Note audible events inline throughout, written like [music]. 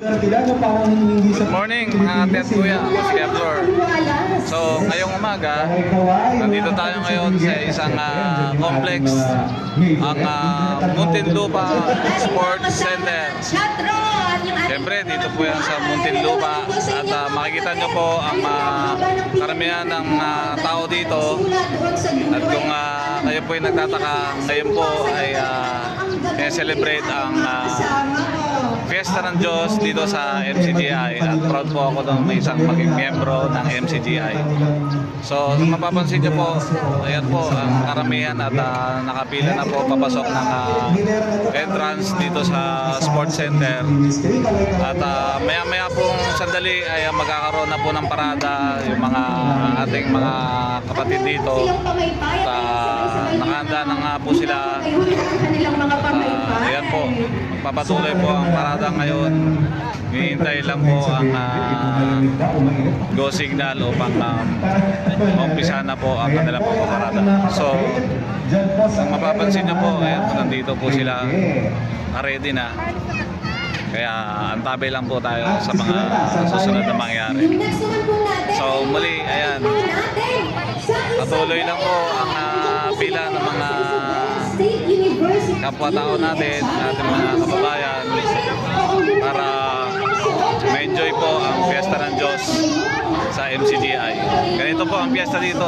Good morning mga ate at kuya, ako si Kevlor. So ngayong umaga, nandito tayo ngayon sa isang ah, complex, ang uh, Muntinlupa Sports Center. Siyempre, dito po yan sa Muntinlupa at ah, makikita nyo po ang ah, karamihan ng ah, tao dito. At kung ah, kayo po ay nagtataka, ngayon po ay uh, celebrate ang ah, Fiesta ng Diyos dito sa MCGI at proud po ako ng isang maging miyembro ng MCGI. So, mapapansin niyo po, ayan po ang karamihan at ah, nakapila na po papasok ng ah, entrance dito sa Sports Center. At ah, maya-maya pong sandali ay ah, magkakaroon na po ng parada yung mga ating mga kapatid dito. At ah, nakahanda na nga po sila Ah, ayan po, magpapatuloy po ang parada ngayon. Hinihintay lang po ang ah, go signal upang um, umpisa na po ang kanilang pagpaparada. So, kung mapapansin nyo po, ayan po, nandito po sila ready na. Kaya antabay lang po tayo sa mga susunod na mangyari. So muli, ayan, patuloy lang po ang ah, pila ng mga kapwa-tao natin, ating mga kababayan para ma-enjoy po ang Fiesta ng Diyos sa MCGI. Ganito po ang fiesta dito.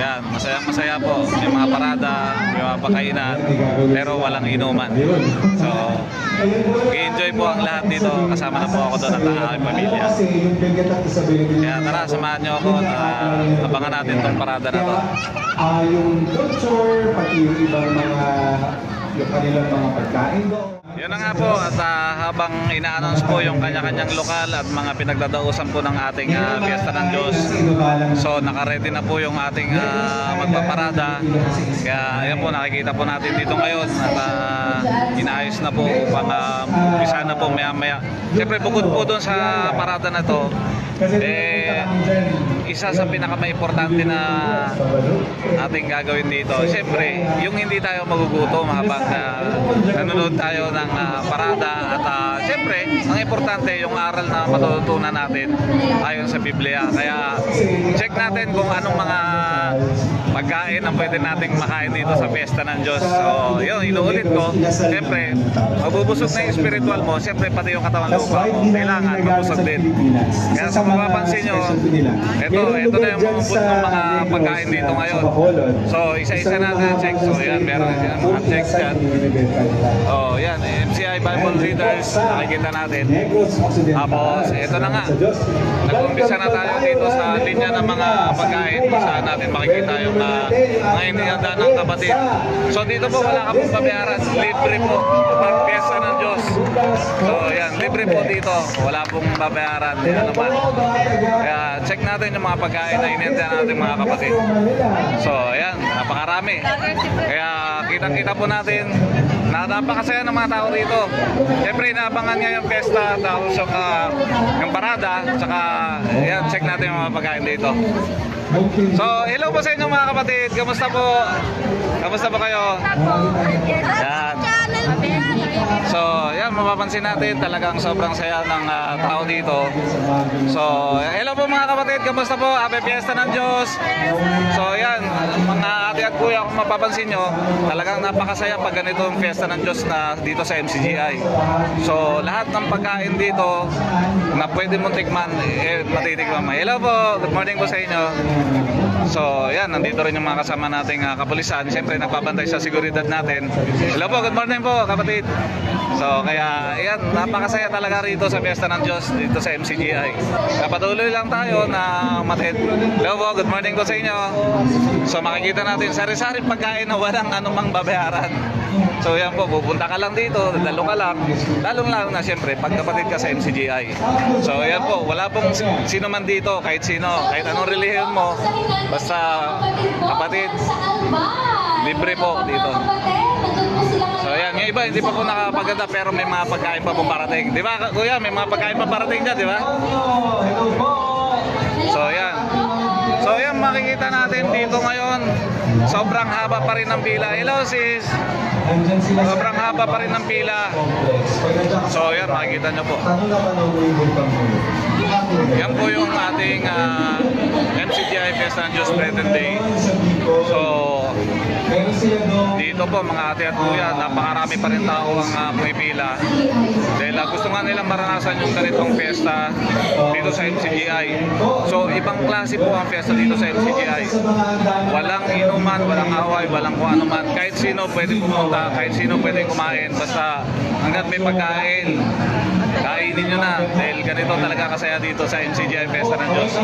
Ayan, masaya-masaya po. May mga parada, may mga pakainan, pero walang inuman. So, i-enjoy po ang lahat dito. Kasama na po ako doon at ang aking pamilya. Kaya tara, samahan niyo ako at ah, abangan natin itong parada na to. Ah, yung culture, pati yung ibang mga yung kanilang mga pagkain doon. Yun na nga po at ah, habang ina-announce po yung kanya-kanyang lokal at mga pinagdadausan po ng ating ah, Fiesta ng Diyos. So nakaredy na po yung ating ah, magpaparada. Kaya ayan po nakikita po natin dito ngayon at ah, inaayos na po upang uh, na po maya-maya. Siyempre bukod po doon sa parada na to, eh, isa sa pinakamaiportante na ating gagawin dito. Siyempre, yung hindi tayo magugutom habang ah, nanonood tayo ng ah, parada at ah, siyempre, ang importante yung aral na matututunan natin ayon sa Biblia. Kaya check natin kung anong mga pagkain ang pwede nating makain dito sa Fiesta ng Diyos. So, yun, inuulit ko. Siyempre, mabubusog na yung spiritual mo, siyempre pati yung katawan lupa mo, kailangan mabusog din. Kaya sa mapapansin nyo, ito, ito na yung mga food ng mga pagkain dito ngayon. So, isa-isa natin check. So, yan, meron yan mga checks dyan. Oh, yan, MCI Bible Readers, nakikita natin. Tapos, ito na nga. Nag-umpisa na tayo dito sa linya ng mga pagkain kung saan natin makikita yung uh, mga inihanda ng kapatid. So, dito po wala ka pong babayaran. Libre po. Pag pyesa ng Diyos. So, yan, libre po dito. Wala pong babayaran. Ano naman. Kaya, check natin yung mga pagkain na inihanda natin mga kapatid. So, ayan, napakarami. Kaya, kitang-kita po natin na napakasaya ng mga tao rito. Siyempre, inaabangan nga yung pesta, tapos ah, yung parada, tsaka, ayan, check natin yung mga pagkain dito. So, hello po sa inyo mga kapatid. Kamusta po? Kamusta po kayo? Yan. So, yan, mapapansin natin talagang sobrang saya ng ah, tao dito. So, hello po mga kapatid, kamusta po? Happy Fiesta ng Diyos. So, yan, mga ate at kuya, kung mapapansin nyo, talagang napakasaya pag ganito ang Fiesta ng Diyos na dito sa MCGI. So, lahat ng pagkain dito na pwede mong tikman, eh, matitikman mo. Hello po, good morning po sa inyo. So, yan, nandito rin yung mga kasama nating ah, kapulisan. Siyempre, nagpapantay sa seguridad natin. Hello po, good morning po, kapatid. So, kaya, yan, napakasaya talaga rito sa Fiesta ng Diyos, dito sa MCGI. Kapatuloy lang tayo na matid. Hello po, good morning po sa inyo. So, makikita natin, sari-sari pagkain na walang anumang babayaran. So, yan po, pupunta ka lang dito, dalo ka lang. Lalong-lalo na, siyempre, pagkapatid ka sa MCGI. So, yan po, wala pong si- sino man dito, kahit sino, kahit anong relihiyon mo, basta kapatid, libre po dito. So yan, yung iba hindi pa po nakapaganda pero may mga pagkain pa pong parating. Di ba kuya, may mga pagkain pa parating dyan, di ba? So yan. So yan, makikita natin dito ngayon sobrang haba pa rin ng pila. Hello sis! Sobrang haba pa rin ng pila. So yan, makikita nyo po. Yan po yung ating ah, MCGI Fiesta ng Diyos Present Day. So, Doon. dito po mga ate at kuya, napakarami pa rin tao ang uh, pumipila. Dahil ah, gusto nga nilang maranasan yung ganitong fiesta dito sa MCGI. So, ibang klase po ang fiesta dito sa MCGI. Walang inuman, walang away, walang kung ano man. Kahit sino pwede pumunta, kahit sino pwede kumain. Basta hanggat may pagkain, kainin nyo na. Dahil ganito talaga kasaya dito sa MCGI Fiesta ng Diyos. So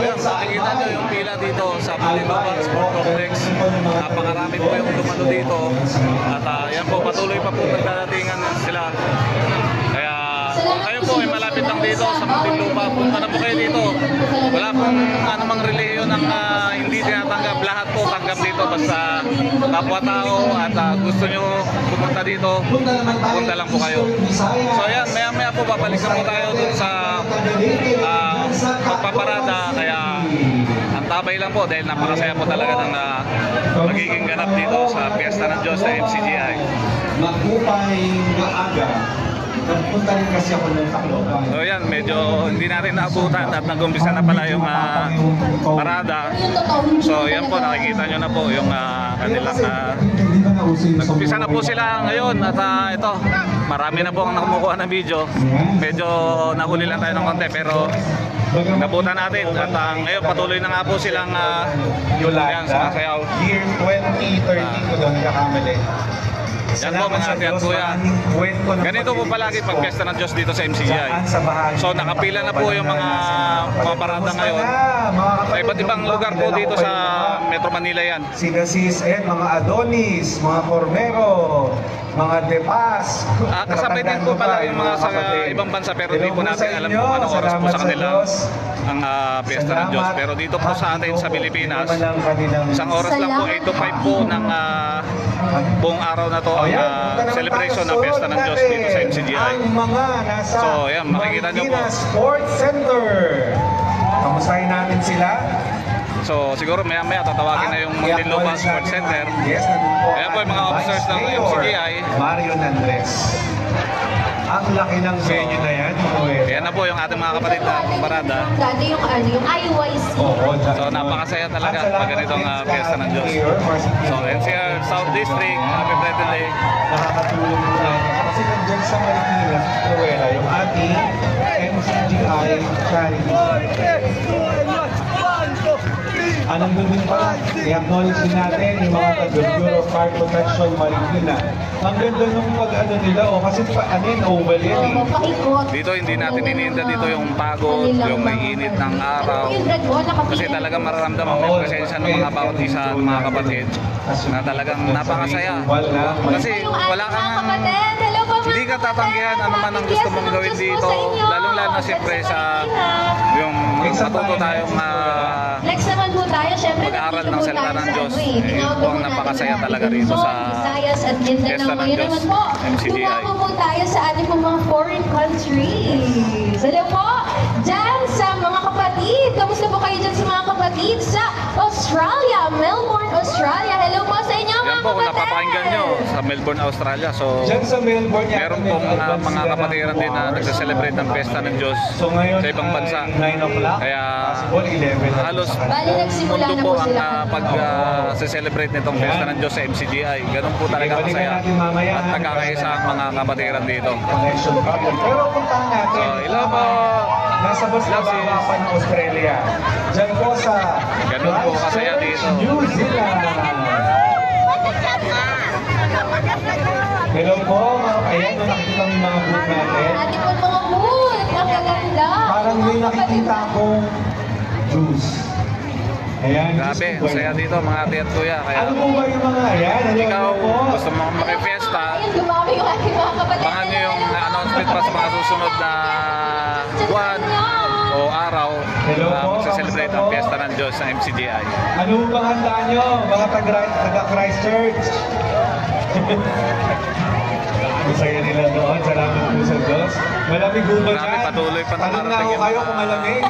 yan, makikita nyo yung pila dito sa Balinoban Sport Complex. Napakarami po yung dumalo dito. At ah, yan po, patuloy pa po nagdadatingan sila. Kaya kung kayo po ay malapit lang dito sa Muntinlupa, punta na po kayo dito. Wala pong anumang reliyon ang ah, hindi tinatanggap. Tanggap dito basta kapwa-tao at ah, gusto nyo pumunta dito, punta lang po kayo. So ayan, maya maya po babalik na po tayo dun sa ah, pagpaparada. Kaya ang tabay lang po dahil napakasaya po talaga ng ah, magiging ganap dito sa Fiesta ng Diyos sa MCGI. Magupay maaga. Nagpunta rin kasi ako ng Tacloban. So yan, medyo hindi natin naabutan at nag-umpisa na pala yung ah, parada. So yan po, nakikita nyo na po yung ah, kanilang yung Nag-umpisa na po sila ngayon at ah, ito, marami na po ang nakumukuha ng video. Medyo nahuli lang tayo ng konti pero nabutan natin at ah, ngayon patuloy na nga po silang uh, yan, Yolanda, sumasayaw. year 2013 ko doon nakakamali. Yan po mga ate at kuya. Ganito po palagi pag piyesta ng Diyos dito sa MCGI. So nakapila na po yung mga mga parada ngayon. Sa iba't ibang lugar po dito sa Metro Manila yan. Sina Ed, mga Adonis, mga Formero, mga Depas. Ah, kasabay din po pala yung mga sa ibang bansa pero di po natin alam kung anong oras po sa kanila ang ah, piyesta ng Diyos. Pero dito po sa atin sa Pilipinas, isang oras lang po 8 to 5 po ng ah, buong araw na to ah, celebration ng piyesta ng Diyos dito sa MCGI. Ang mga nasa So, ayan, makikita nyo po. Sports Center. Kamustahin natin sila. So siguro maya maya tatawagin na yung Muntinlupa Sports Center. Yes. Ayan po yung mga officers ng MCGI. Marion Andres. Ang laki ng venue na yan. Noel. Ayan na po yung ating mga kapatid na parada. Dati yung ano, yung IYC. Oo, So napakasaya talaga pag ganitong uh, piyesta ng Diyos. So NCR South District, Happy Birthday Day. nakakatulong natin. Kasi nandyan sa Marikina, sa Cruella, yung ating MCGI charity. Anong gawin pa? I-acknowledge din natin yung mga taga-Bureau of Fire Protection Marikina. Ang ganda nung pag ano nila, oh, kasi pa, ano yun, oval yan eh. Dito hindi natin iniinda dito yung pagod, yung may init ng araw. Kasi talagang mararamdaman mo yung presensya ng mga bawat isa ng mga kapatid na talagang napakasaya. Kasi wala kang hindi ka tatanggihan ano man ang gusto mong gawin dito. Lalong-lalo na siyempre sa yung matuto tayong ah, Next naman po tayo, syempre Mag-aaral nandito ng salita ng Diyos. eh. Po ang napakasaya talaga rito sa. Fiesta ng Diyos, MCGI. Tumako po tayo sa ating mga foreign countries. Hello po, dyan sa mga kapatid. Kamusta po kayo dyan sa mga kapatid sa Australia, Melbourne, Australia. Hello po sa inyo Mga po kung napapakinggan nyo sa Melbourne, Australia. So meron pong mga, advance mga kapatiran din na nagsa-celebrate ng Pesta ng Diyos sa ibang bansa. 9 o'clock. Kaya Possible 11 na halos mundo na po ang sila. uh, pag uh, celebrate nitong Pesta ng Diyos sa MCGI. Ganun po talaga mamaya, At nagkakaisa ang mga kapatiran dito. Pero puntahan natin. So, hello po. Nasa bus na Hello, sis. baba pa ng Australia. Diyan po sa Ganun po kasaya dito. New Zealand. Hello po. mga- Ayan, no, nakikita mo yung mga booth natin. Ating po mga mood. Ang gaganda. Parang may nakikita akong juice. Ayan, Grabe, juice ang po ba saya dito mga ate at kuya. Kaya Ano po ba yung mga ayan? Hello, ikaw po. gusto mo makifiesta, Ayun, dumami yung ating mga kapatid. Abangan nyo yung announcement pa sa mga susunod na buwan o araw Hello na po, magsa-celebrate kamusta ang po? Fiesta ng Diyos sa MCGI. Ano bang handaan nyo, mga taga- taga-Christchurch? Masaya nila doon. Salamat po sa Diyos. Malamig po ba dyan? patuloy pa Tanong na nakarating ako yung kayo mga- kung malamig.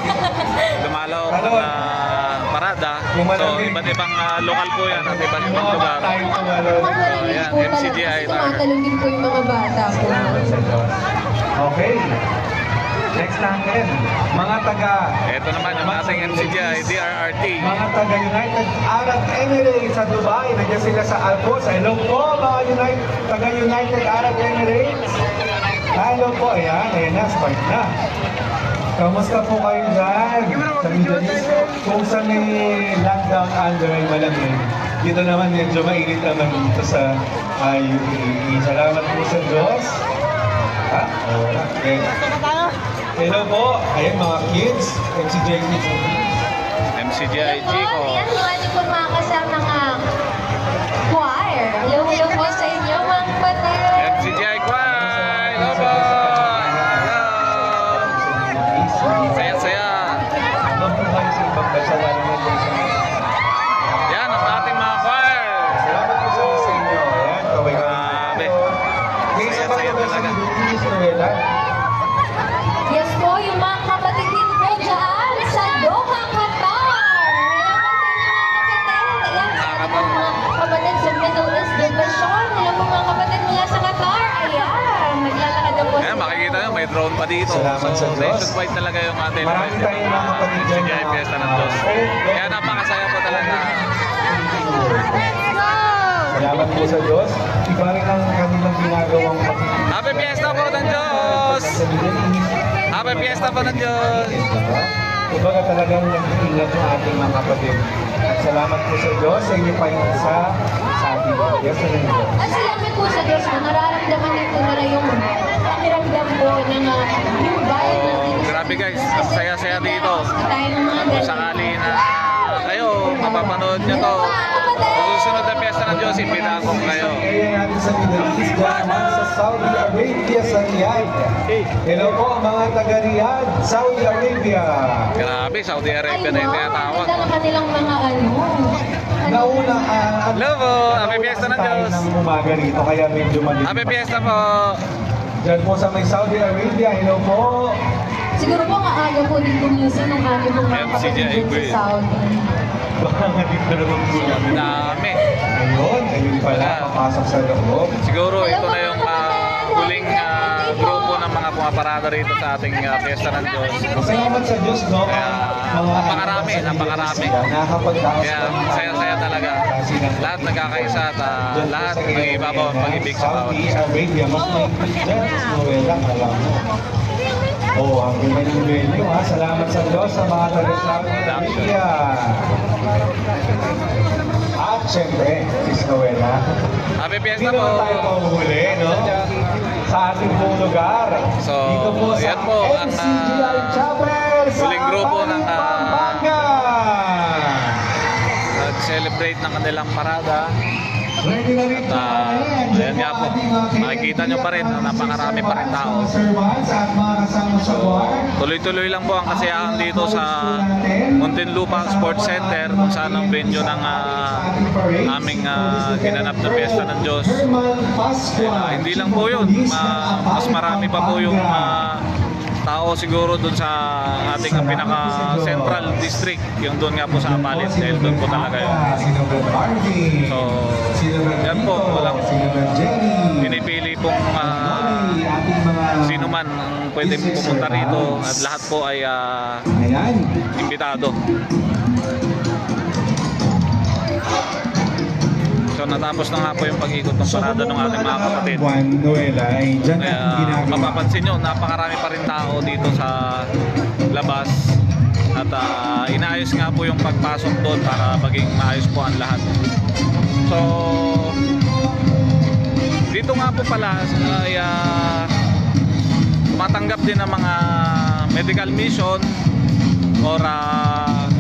Dumalaw Ano? ang uh, parada. So, iba't ibang ah, lokal po yan at iba't ibang mga lugar. bata yung tumalo. Mukhang narinig Ayan. MCGI tumatalong din po yung mga bata po. Okay. Next natin, mga taga Ito naman yung ating MCGI, DRRT. mga taga United Arab Emirates sa Dubai. Nandiyan sila sa Alcosa. Hello po mga United, taga United Arab Emirates. Hello po. Ayan, ayan na, spark na. Kamusta po kayo dyan? Sa Middle East? Kung sa may lockdown under ay malamig, dito naman medyo mainit naman dito sa uh, UAE. Salamat po sa Diyos. Ha? Okay. Hello po. Ayan mga kids. MCJ Kids. MCGI Chico. Salamat so, sa Diyos. nationwide talaga yung ating Marami tayong mga kapatid dyan MCGI na- Fiesta ng Diyos. Kaya napakasaya po talaga. Salamat po sa Diyos. Iba rin ang kanilang ginagawang Happy Fiesta po ng Diyos! sa. Happy Fiesta po ng Diyos! Kumbaga talagang nag-iingat yung ating mga kapatid. Salamat po sa Diyos sa inyo pa yung sa sa ating Yes, Lord. At salamat po sa Diyos po, nararamdaman po nila yung pakiramdam po ng uh, yung bayad Oh, natin. Grabe guys, ang saya-saya dito. Kung sakali na kayo, mapapanood nyo to. Susunod na Fiesta ng Diyos, ko kayo. Sa Middle East, naman sa Saudi Arabia sa Riyadh. Hello po mga taga Riyadh, Saudi Arabia. Grabe, Saudi Arabia na yung tinatawag. Ng kanilang mga ano. Nauna, ah, Hello po, Happy Fiesta ng Diyos. ng umaga rito, kaya medyo maliit. Happy Fiesta po! Dyan po sa may Saudi Arabia, hello po. Siguro po maaga po din gumising ng ating mga kapatid sa Saudi. Baka nga dito naman po namin. Dami. Ayun, ayun pala, papasok sa loob. Siguro ito na yung ah, huling ah, grupo ng mga pumaparada rito sa ating ah, Fiesta ng Diyos. Salamat sa Diyos, no? Kaya, napakarami, napakarami. Kaya saya-saya talaga. Lahat nagkakaisa at ah, lahat ng ibabaw ang pag-ibig sa bawat Saudi isa. Arabia, mas may dyan, Noela, alam mo. Oh, ang ganda ng venue ha. Salamat sa Diyos sa mga taga Saudi Arabia. At syempre, Sis Noela. Happy Fiesta po! naman tayo mahuhuli, no? Sa ating pong lugar. So, Dito po sa yan po MCGI ah, Chapel sa huling grupo ng, Pampanga. Nag-celebrate ng kanilang parada. At ah, ayan nga po, makikita nyo pa rin na napakarami pa rin tao. Bar. Tuloy-tuloy lang po ang kasiyahan dito sa Muntinlupa Sports Center kung saan ang venue ng ah, aming ah, ginanap na Fiesta ng Diyos. Ah, hindi lang po yun, Ma- mas marami pa po yung ah, tao siguro dun sa ating pinaka central district, yung doon nga po sa Apalit, dahil doon po talaga yun. So, yan po, walang pinipili pong mga... sino man ang pwedeng pumunta rito at lahat po ay Ayan. imbitado. So natapos na nga po yung pag-ikot ng parada ng ating mga kapatid. Dyan Kaya mapapansin nyo, napakarami pa rin tao dito sa labas. At ah, inaayos nga po yung pagpasok doon para maging maayos po ang lahat. So, dito nga po pala ay ah, tumatanggap din ng mga medical mission or ah,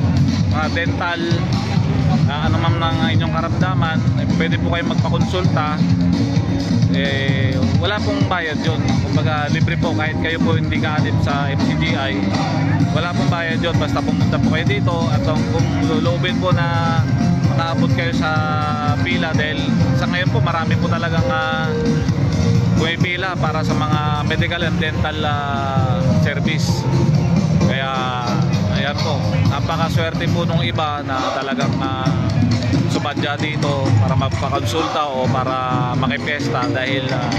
mga dental ano man ng inyong karamdaman, eh, pwede po kayong magpakonsulta eh, wala pong bayad yun. Kumbaga, libre po kahit kayo po hindi kaalip sa MCGI. Wala pong bayad yun. Basta pumunta po kayo dito at kung lulubin po na makaabot kayo sa pila dahil sa ngayon po marami po talagang uh, pumipila para sa mga medical and dental ah, service. Po, napakaswerte po nung iba na talagang uh, sumadya dito para magpakonsulta o para makipiesta dahil uh,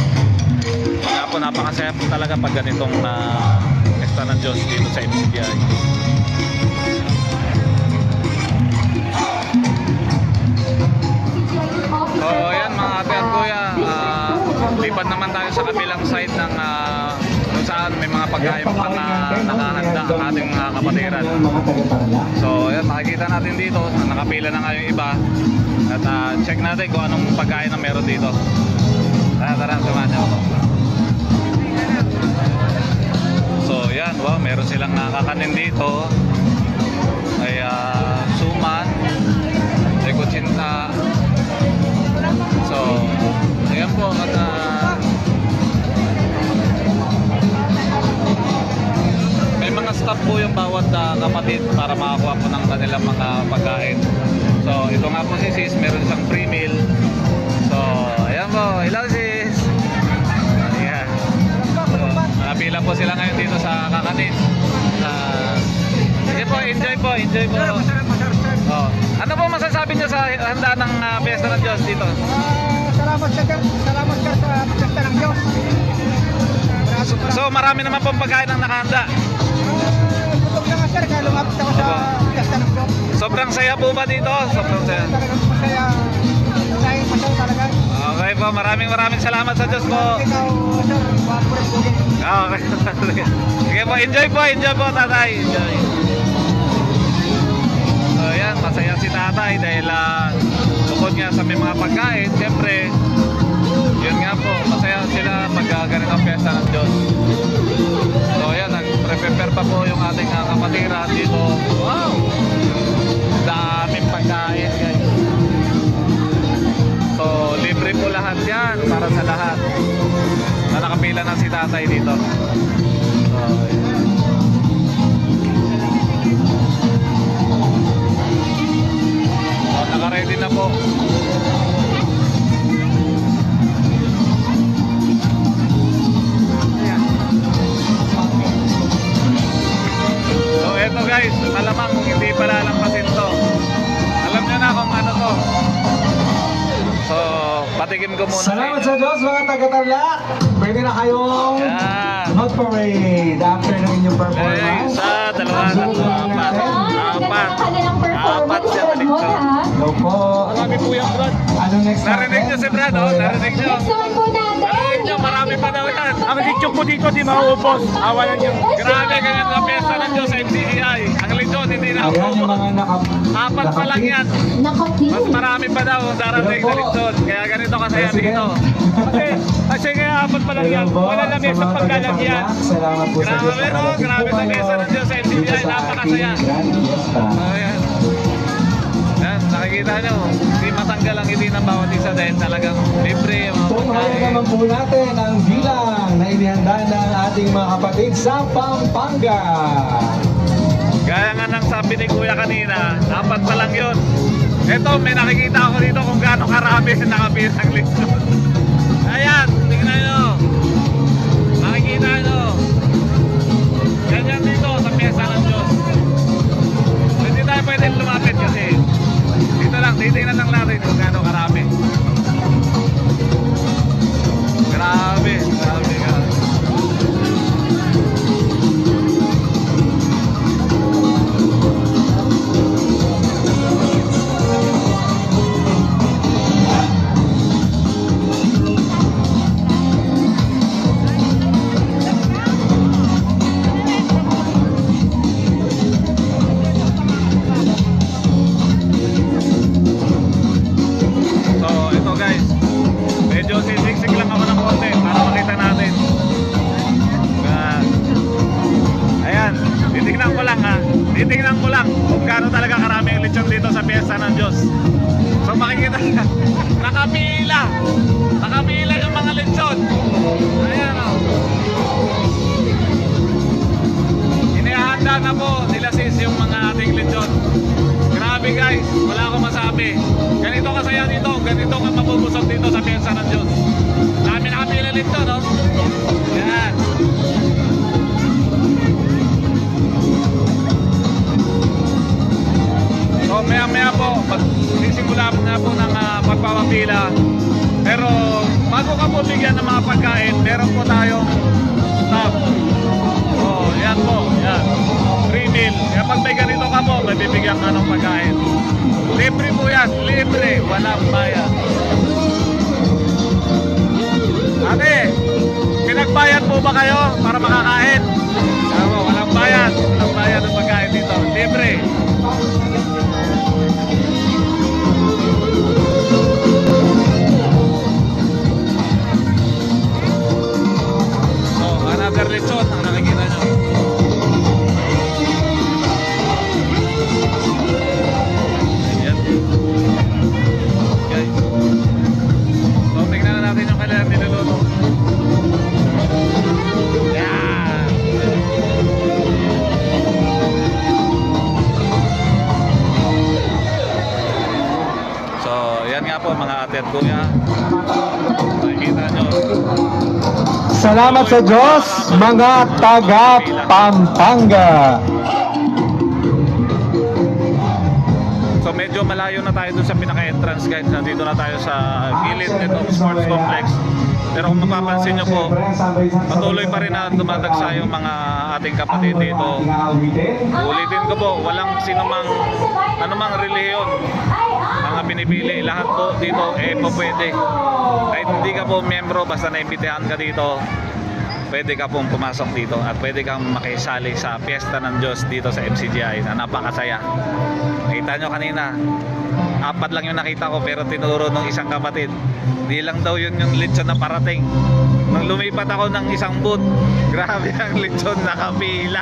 kaya po napakasaya po talaga pag ganitong uh, pesta ng Diyos dito sa MCBI. So ayan mga ate at kuya, ah, lipat naman tayo sa kabilang side ng ah, saan may mga pagkain pang uh, nakahanda ang ating mga kapatiran. Mga taga-Tarlac. So ayan, makikita natin dito na nakapila na nga yung iba at ah, check natin kung anong pagkain na meron dito. Tara, tara, samahan niyo ako. So yan, wow, meron silang nakakanin dito. Ay ah, kapatid para makakuha po ng kanilang mga pagkain. So, ito nga po si sis, meron siyang free meal. So, ayan po, hello sis! Ayan. So, nakapila po sila ngayon dito sa kakanin. Uh, sige po, enjoy po, enjoy po. Oh. Ano po masasabi niyo sa handa ng ah, Piyesta ng Diyos dito? Ah, salamat sa Diyos. Salamat sir sa pagkasta ng Diyos. So, so marami naman pong pagkain ang nakahanda. Ah, nga sir, kaya lumapit ako sa pagkasta ng. Sobrang saya po ba dito? Sobrang saya. Talagang masaya. Masaya masaya talaga. Okay po, maraming maraming salamat sa Diyos po. Ikaw, sir, wapo rin po. Okay. [laughs] Sige po, enjoy po, enjoy po tatay. Enjoy. So yan, masaya si tatay dahil uh, bukod nga sa may mga pagkain, siyempre, yun nga po, masaya sila pag uh, ganito ang piyesta ng Diyos. Nag-prepare pa po yung ating uh, dito. Wow! Daming pagkain guys. So, libre po lahat yan para sa lahat. Na nakapila na si tatay dito. So. So, naka-ready na po. Ko muna. Salamat sa Diyos mga taga-Tarlac. Pwede na kayong Yan. mag-parade after ng inyong performance. isa, dalawa, tatlo, apat. Apat. ganda ng kanilang Apat performance, siya balik Mo, ha? Hello po. Marami po yan, Brad. Anong next Narinig nyo si Brad, oh. Narinig nyo. Next naman po natin. Narinig nyo, marami pa daw yan. Ang lechon po dito di maubos. Awalan niyo. Grabe, ganyan na piyesta ng Diyos sa MCCI. Hindi na Ayan yung ako. mga naka... Apat pa lang yan. Nakapil. Mas marami pa daw darating na lechon. Kaya ganito kasaya dito. Kasi, kasi kaya apat pa lang yan. Wala lang sa pagkalagyan. Salamat po sa Grabe, Diyos. no? Grabe sa piyesta ng Diyos sa MCCI. Napakasaya. Grand Fiesta. So, yan. Yan, nakikita nyo. Hindi matanggal ang ngiti ng bawat isa dahil talagang libre Tunghayan pagkain. naman po natin ang bilang na inihanda ng ating mga kapatid sa Pampanga. Gaya nga ng sabi ni Kuya kanina, apat pa lang yun. Ito, may nakikita ako dito kung gaano karami [laughs] nakabilang lechon. Ayan, tingnan nyo. Nakikita nyo. Ganyan dito sa pyesa ng Diyos. Hindi tayo pwedeng lumapit kasi dito lang, titingnan lang natin kung gaano karami. Grabe, grabe, grabe. Inihanda na po nila sis yung mga ating lechon. Grabe guys, wala akong masabi. Ganito kasaya dito, ganito ka mabubusog dito sa piyansa ng Diyos. Dami nakapila dito, no? Yan. maya maya po, magsisimula na po ng uh, pagpapapila. Pero bago ka po bigyan ng mga pagkain, meron po tayong stop. Oh, yan po, yan. Free meal. Kaya pag may ganito ka po, may bibigyan ka ng pagkain. Libre po yan, libre, walang bayad. Ate, pinagbayad po ba kayo para makakain? Po, walang bayad. Walang bayad ng Salamat sa Diyos, mga taga Pampanga. So medyo malayo na tayo dun sa pinaka-entrance guys. Nandito na tayo sa gilid nitong sports complex. Pero kung mapapansin nyo po, patuloy pa rin na dumadagsa yung mga ating kapatid dito. Ulitin ko po, walang sinumang anumang relihiyon mga pinipili. Lahat po dito eh po pwede. Kahit hindi ka po miyembro, basta naimbitahan ka dito, pwede ka pong pumasok dito at pwede kang makisali sa Fiesta ng Diyos dito sa MCGI na napakasaya. Nakita nyo kanina, apat lang yung nakita ko pero tinuro ng isang kapatid. Di lang daw yun yung lechon na parating. Nung lumipat ako ng isang booth, [laughs] grabe ang lechon nakapila.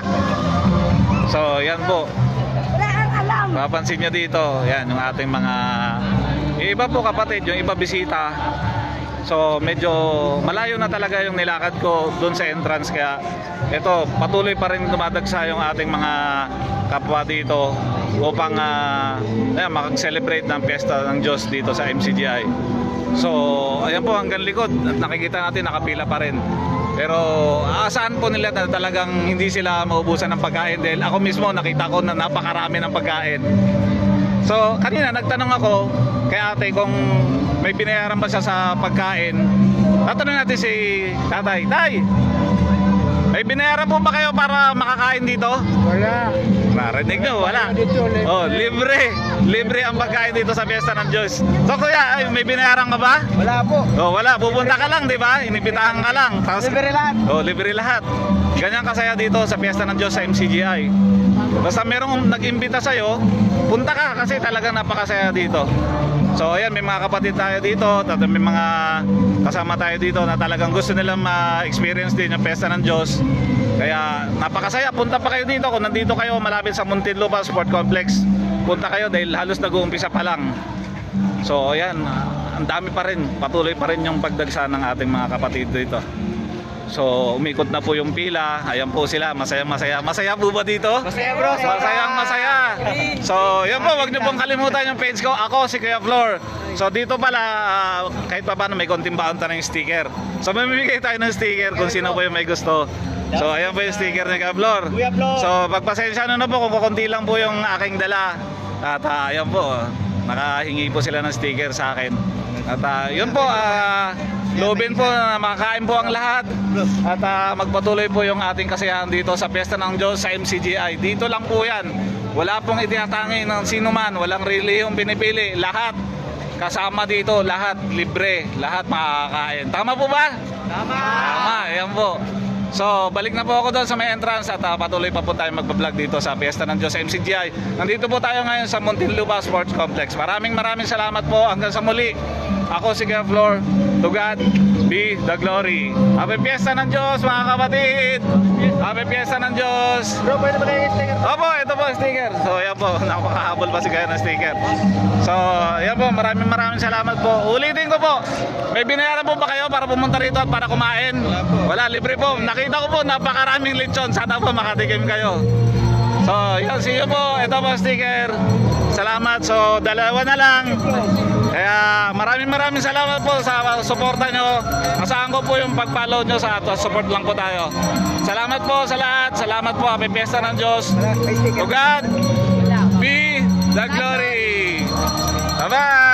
So, yan po. Papansin nyo dito, yan yung ating mga yung iba po kapatid, yung iba bisita. So medyo malayo na talaga yung nilakad ko doon sa entrance kaya ito patuloy pa rin dumadagsa yung ating mga kapwa dito upang uh, ayan, makag-celebrate ng piyesta ng Diyos dito sa MCGI. So ayan po hanggang likod at nakikita natin nakapila pa rin. Pero aasahan po nila na talagang hindi sila maubusan ng pagkain dahil ako mismo nakita ko na napakarami ng pagkain. So, kanina nagtanong ako kay ate kung may binayaran ba siya sa pagkain. Tatanong natin si tatay. Tay, may binayaran po ba kayo para makakain dito? Wala. Narinig nyo, wala. Oh, libre. Libre ang pagkain dito sa Fiesta ng Diyos. So, kuya, ay, may binayaran ka ba? Wala po. Oh, wala. Pupunta ka lang, di ba? Inibitahan ka lang. Tapos, Libre lahat. Oh, libre lahat. Ganyan kasaya dito sa Fiesta ng Diyos sa MCGI. Basta merong nag-imbita sa'yo, punta ka kasi talagang napakasaya dito. So ayan, may mga kapatid tayo dito, at may mga kasama tayo dito na talagang gusto nilang ma-experience din yung Fiesta ng Diyos. Kaya napakasaya, punta pa kayo dito kung nandito kayo malapit sa Muntinlupa Sport Complex. Punta kayo dahil halos nag-uumpisa pa lang. So ayan, ang dami pa rin, patuloy pa rin yung pagdagsa ng ating mga kapatid dito. So umikot na po yung pila, ayan po sila, masaya masaya. Masaya po ba dito? Masaya bro. Masayang masaya. So, yun po, wag niyo pong kalimutan yung page ko. Ako si Kuya Flor. So, dito pala, ah, kahit pa paano may konting baon tayo ng sticker. So, mamimigay tayo ng sticker kung sino po yung may gusto. So, ayan po yung sticker ni Kuya Flor. So, pagpasensya na na po kung kukunti lang po yung aking dala. At ah, ayan po, nakahingi po sila ng sticker sa akin. At ah, yun po, ah, loobin po na makakain po ang lahat. At ah, magpatuloy po yung ating kasiyahan dito sa Piyesta ng Diyos sa MCGI. Dito lang po yan. Wala pong itinatangi ng sino man, walang relihiyong pinipili. Lahat kasama dito, lahat libre, lahat makakain. Tama po ba? Tama! Tama, ayan po. So, balik na po ako doon sa may entrance at ah, patuloy pa po tayo magbablog dito sa Fiesta ng Diyos MCGI. Nandito po tayo ngayon sa Muntinlupa Sports Complex. Maraming maraming salamat po. Hanggang sa muli. Ako si Kuya Flor. To God be the glory. Happy Fiesta ng Diyos mga kapatid. Happy Fiesta ng Diyos. Bro, pwede ba kayo sticker? Opo, ito po sticker. So, yan po. [laughs] Napakahabol pa si Kaya ng sticker. So, yan po. Maraming maraming salamat po. Ulitin ko po. May binayaran po ba kayo para pumunta rito at para kumain? Wala po. Wala, libre po. Nakita ko po, napakaraming lechon. Sana po makatikim kayo. So, yan. See you po. Ito po sticker. Salamat. So, dalawa na lang. Kaya maraming maraming salamat po sa suporta nyo. Asahan ko po yung pag-follow nyo sa ato. Support lang po tayo. Salamat po sa lahat. Salamat po. Happy Fiesta ng Diyos. To God be The Glory. Bye-bye.